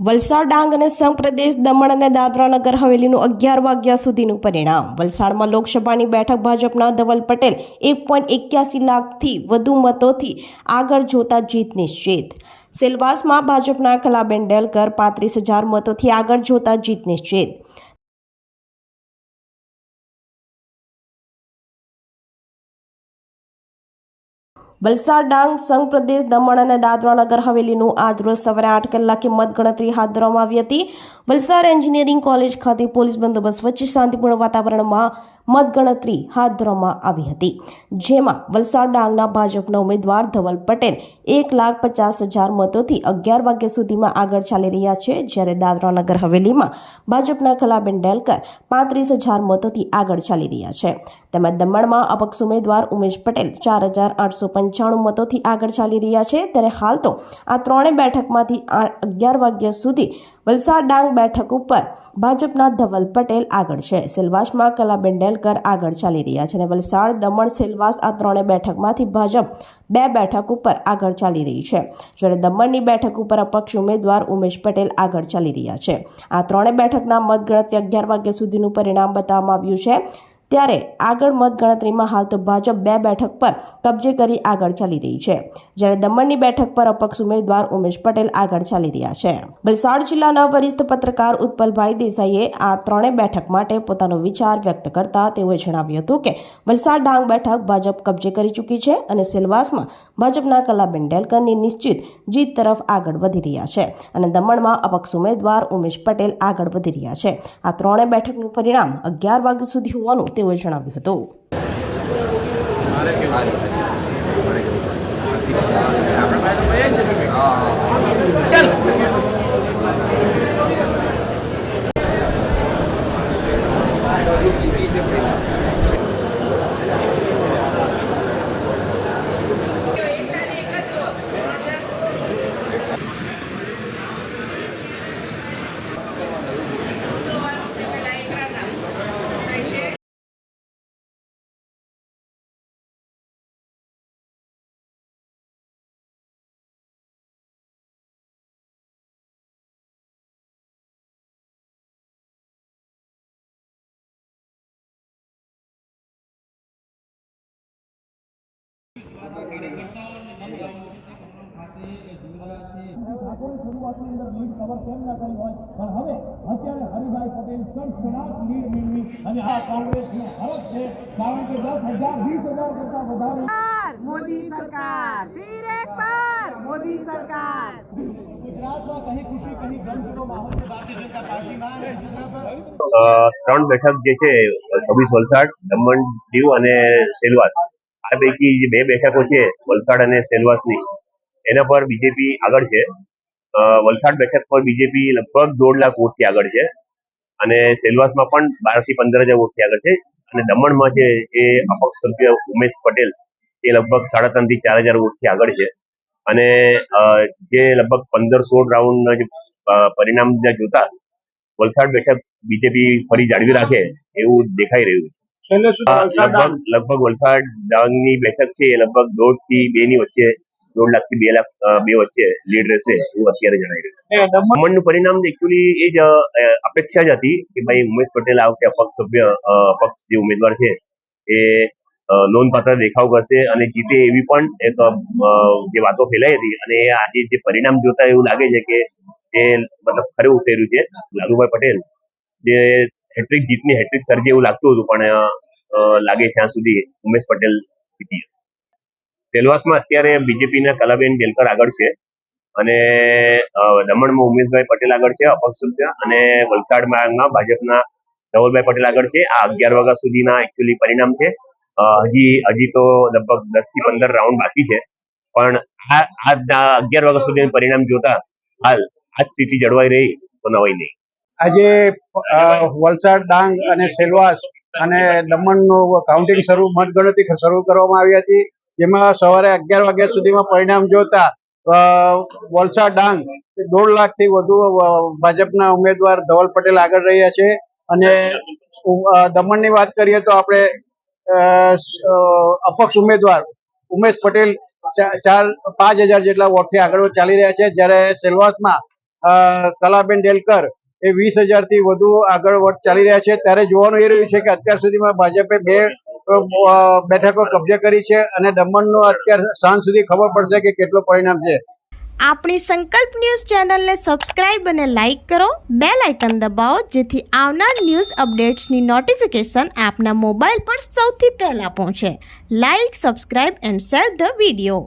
વલસાડ ડાંગ અને સંઘ પ્રદેશ દમણ અને દાદરા નગર હવેલીનું અગિયાર વાગ્યા સુધીનું પરિણામ. વલસાડમાં લોકસભાની બેઠક ભાજપના ધવલ પટેલ એક પોઈન્ટ એક્યાસી લાખથી વધુ મતોથી આગળ જોતા જીત નિશ્ચિત. સેલવાસમાં ભાજપના કલાબેન ડેલકર પાંત્રીસ હજાર મતોથી આગળ જોતા જીત નિશ્ચિત. વલસાડ ડાંગ સંઘ પ્રદેશ દમણ અને દાદરા નગર હવેલીનું આજ રોજ સવારે આઠ કલાકે મતગણતરી હાથ ધરવામાં આવી હતી. વલસાડ એન્જિનિયરિંગ કોલેજ ખાતે પોલીસ બંદોબસ્ત વચ્ચે શાંતિપૂર્ણ વાતાવરણમાં મતગણતરી હાથ ધરવામાં આવી હતી. જેમાં વલસાડ ડાંગના ભાજપના ઉમેદવાર ધવલ પટેલ એક લાખ પચાસ હજાર મતોથી અગિયાર વાગ્યા સુધીમાં આગળ ચાલી રહ્યા છે. જ્યારે દાદરા નગર હવેલીમાં ભાજપના કલાબેન ડેલકર પાંત્રીસ હજાર મતોથી આગળ ચાલી રહ્યા છે. તેમજ દમણમાં અપક્ષ ઉમેદવાર ઉમેશ પટેલ ચાર હજાર આઠસો પંચાણું મતોથી આગળ ચાલી રહ્યા છે. ત્યારે હાલ તો આ ત્રણેય બેઠકમાંથી અગિયાર વાગ્યા સુધી વલસાડ ડાંગ બેઠક ઉપર ભાજપના ધવલ પટેલ આગળ છે. સેલવાસમાં કલાબેન ડેલકર આગળ ચાલી રહ્યા છે અને વલસાડ, દમણ, સેલવાસ આ ત્રણેય બેઠકમાંથી ભાજપ બે બેઠક ઉપર આગળ ચાલી રહી છે. જ્યારે દમણની બેઠક ઉપર અપક્ષ ઉમેદવાર ઉમેશ પટેલ આગળ ચાલી રહ્યા છે. આ ત્રણેય બેઠકના મતગણતરી અગિયાર વાગ્યા સુધીનું પરિણામ બતાવવામાં આવ્યું છે. ત્યારે આગળ મતગણતરીમાં હાલ તો ભાજપ બે બેઠક પર કબજે કરી આગળ ચાલી રહી છે. જ્યારે દમણની બેઠક પર અપક્ષ ઉમેદવાર ઉમેશ પટેલ આગળ ચાલી રહ્યા છે. વલસાડ જિલ્લાના વરિષ્ઠ પત્રકાર ઉત્પલભાઈ દેસાઈએ આ ત્રણેય બેઠક માટે પોતાનો વિચાર વ્યક્ત કરતા તેઓએ જણાવ્યું હતું કે વલસાડ ડાંગ બેઠક ભાજપ કબજે કરી ચૂકી છે અને સેલવાસમાં ભાજપના કલાબેન ડેલકરની નિશ્ચિત જીત તરફ આગળ વધી રહ્યા છે અને દમણમાં અપક્ષ ઉમેદવાર ઉમેશ પટેલ આગળ વધી રહ્યા છે. આ ત્રણેય બેઠકનું પરિણામ અગિયાર વાગ્યા સુધી હોવાનું તેઓએ જણાવ્યું હતું. ત્રણ બેઠક જે છે છવ્વીસ વલસાડ દમણ દીવ અને સેલવાસ આ પૈકી જે બે બેઠકો છે, વલસાડ અને સેલવાસની એના પર બીજેપી આગળ છે. વલસાડ બેઠક પર બીજેપી લગભગ દોઢ લાખ વોટથી આગળ છે અને સેલવાસમાં પણ બારથી પંદર હજાર વોટથી આગળ છે. અને દમણમાં છે એ અપક્ષ સભ્ય ઉમેશ પટેલ, એ લગભગ સાડા ત્રણથી ચાર હજાર વોટથી આગળ છે. અને જે લગભગ પંદર સોળ રાઉન્ડના જે પરિણામ જોતા, વલસાડ બેઠક બીજેપી ફરી જાળવી રાખે એવું દેખાઈ રહ્યું છે. લગભગ લગભગ વલસાડ ડાંગની બેઠક છે એ લગભગ દોઢથી બે ની વચ્ચે દોઢ લાખથી બે લાખ બે વચ્ચે લીડ રહેશે એવું અત્યારે જણાઈ રહ્યું દમણનું પરિણામ એકચ્યુઅલી એ જ અપેક્ષા જ હતી કે ભાઈ ઉમેશ પટેલ આ વખતે અપક્ષ સભ્ય અપક્ષ જે ઉમેદવાર છે એ નોંધપાત્ર દેખાવ કરશે અને જીતે એવી પણ એક જે વાતો ફેલાઈ હતી અને આજે જે પરિણામ જોતા એવું લાગે છે કે એ મતલબ ખરે ઉતર્યું છે. લાલુભાઈ પટેલ જે હેટ્રિક જીતની હેટ્રિક સર્જે એવું લાગતું હતું, પણ લાગે ત્યાં સુધી ઉમેશ પટેલ જીતી જશે. અત્યારે બીજેપીના કલાબેન બેલકર આગળ છે અને દમણમાં ઉમેશભાઈ પટેલ આગળ છે, અપક્ષ અને અને વલસાડમાં ભાજપના ધવલભાઈ પટેલ આગળ છે. આ અગિયાર વાગ્યા સુધીના એકચ્યુઅલી પરિણામ છે. હજી હજી તો લગભગ દસથી પંદર રાઉન્ડ બાકી છે. પણ આ અગિયાર વાગ્યા સુધીનું પરિણામ જોતા હાલ આ સ્થિતિ જળવાઈ રહી તો નવાઈ નહીં. આજે વલસાડ, ડાંગ અને સેલવાસ અને દમણનું કાઉન્ટિંગ શરૂ, મતગણતરી શરૂ કરવામાં આવી હતી. જેમાં સવારે અગિયાર વાગ્યા સુધીમાં પરિણામ જોતા વલસાડ, ડાંગ દોઢ લાખથી વધુ ભાજપના ઉમેદવાર ધવલ પટેલ આગળ રહ્યા છે. અને દમણની વાત કરીએ તો આપણે અપક્ષ ઉમેદવાર ઉમેશ પટેલ ચાર, પાંચ હજાર જેટલા વોટથી આગળ ચાલી રહ્યા છે. જ્યારે સેલવાસમાં કલાબેન ડેલકર એ વીસ હજારથી વધુ આગળ ચાલી રહ્યા છે. ત્યારે જોવાનું એ રહ્યું છે કે અત્યાર સુધીમાં ભાજપે બે બેઠકો કબજે કરી છે અને દમણનો અત્યાર સાંજ સુધી ખબર પડશે કે કેટલો પરિણામ છે. આપણી સંકલ્પ ન્યૂઝ ચેનલને સબસ્ક્રાઇબ અને લાઇક કરો. બે લાઇકન દબાવો, જેથી આવનાર ન્યૂઝ અપડેટ્સની નોટિફિકેશન આપના મોબાઈલ પર સૌથી પહેલાં પહોંચે. Like, subscribe and share the video.